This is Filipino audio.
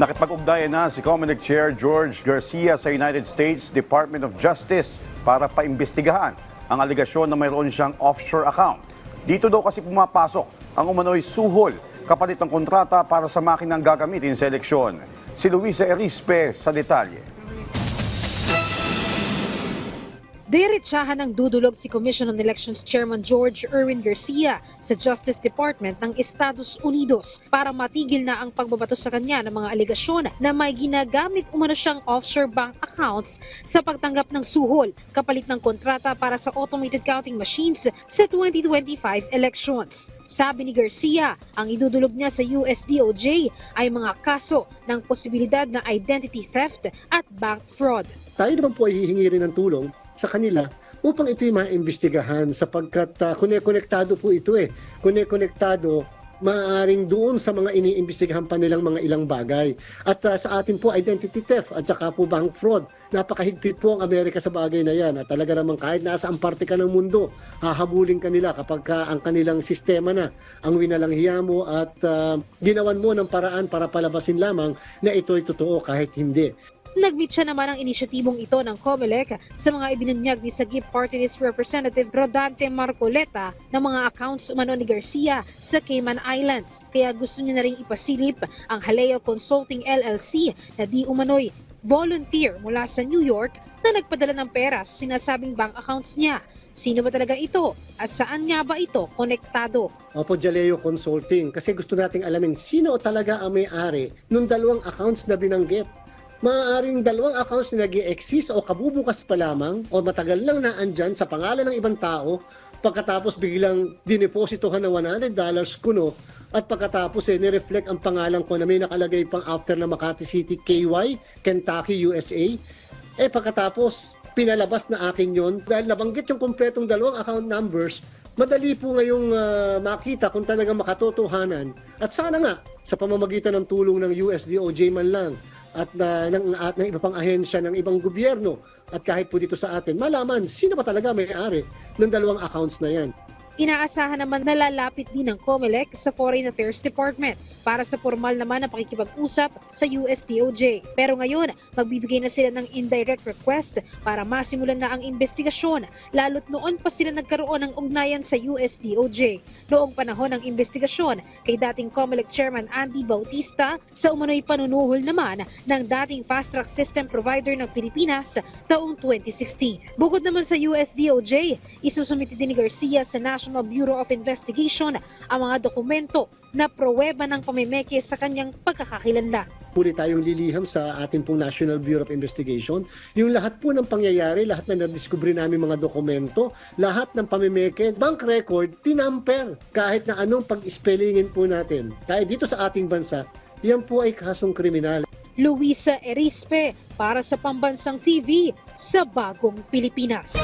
Nakipag-ugnayan na si Comelec Chair George Garcia sa United States Department of Justice para paimbestigahan ang aligasyon na mayroon siyang offshore account. Dito daw kasi pumapasok ang umano'y suhol kapalit ng kontrata para sa makinang gagamitin sa eleksyon. Si Luisa Erispe sa detalye. Diretsahan ng dudulog si Commission on Elections Chairman George Erwin Garcia sa Justice Department ng Estados Unidos para matigil na ang pagbabato sa kanya ng mga aligasyon na may ginagamit umano siyang offshore bank accounts sa pagtanggap ng suhol kapalit ng kontrata para sa automated counting machines sa 2025 elections. Sabi ni Garcia, ang idudulog niya sa USDOJ ay mga kaso ng posibilidad na identity theft at bank fraud. tayo naman po ay hihingi rin ng tulong sa kanila upang ito'y maimbestigahan sapagkat uh, konekonektado po ito eh. Konekonektado maaaring doon sa mga iniimbestigahan pa nilang mga ilang bagay. At uh, sa atin po, identity theft at saka po bank fraud. Napakahigpit po ang Amerika sa bagay na yan. At talaga naman kahit nasa ang parte ka ng mundo, hahabulin kanila kapag ka ang kanilang sistema na ang winalanghiya mo at uh, ginawan mo ng paraan para palabasin lamang na ito'y totoo kahit hindi. Nagmeet siya naman ang inisyatibong ito ng COMELEC sa mga ibinunyag ni Sagip Party List Representative Rodante Marcoleta ng mga accounts umano ni Garcia sa Cayman Islands. Kaya gusto niya na rin ipasilip ang Haleo Consulting LLC na di umano'y volunteer mula sa New York na nagpadala ng pera sa sinasabing bank accounts niya. Sino ba talaga ito at saan nga ba ito konektado? Opo, Jaleo Consulting. Kasi gusto nating alamin sino talaga ang may-ari nung dalawang accounts na binanggit. Maaaring dalawang accounts na nag exist o kabubukas pa lamang o matagal lang na andyan sa pangalan ng ibang tao pagkatapos biglang dinepositohan ng $100 kuno at pagkatapos eh, nireflect ang pangalan ko na may nakalagay pang after na Makati City, KY, Kentucky, USA. Eh pagkatapos, pinalabas na akin yon dahil nabanggit yung kompletong dalawang account numbers, madali po ngayong ah, makita kung talagang makatotohanan. At sana nga, sa pamamagitan ng tulong ng USDOJ man lang, at na, ng, at ng iba pang ahensya ng ibang gobyerno at kahit po dito sa atin, malaman sino ba talaga may-ari ng dalawang accounts na yan. Inaasahan naman na lalapit din ng COMELEC sa Foreign Affairs Department para sa formal naman na pakikipag-usap sa USDOJ. Pero ngayon, magbibigay na sila ng indirect request para masimulan na ang investigasyon, lalo't noon pa sila nagkaroon ng ugnayan sa USDOJ. Noong panahon ng investigasyon kay dating COMELEC Chairman Andy Bautista sa umano'y panunuhol naman ng dating fast track system provider ng Pilipinas taong 2016. Bukod naman sa USDOJ, isusumiti din ni Garcia sa National Bureau of Investigation ang mga dokumento na pruweba ng pamimeke sa kanyang pagkakakilanlan. Puli tayong liliham sa ating pong National Bureau of Investigation. Yung lahat po ng pangyayari, lahat na nadiskubre namin mga dokumento, lahat ng pamimeke, bank record, tinamper. Kahit na anong pag-spellingin po natin. Kahit dito sa ating bansa, yan po ay kasong kriminal. Luisa Erispe para sa Pambansang TV sa Bagong Pilipinas.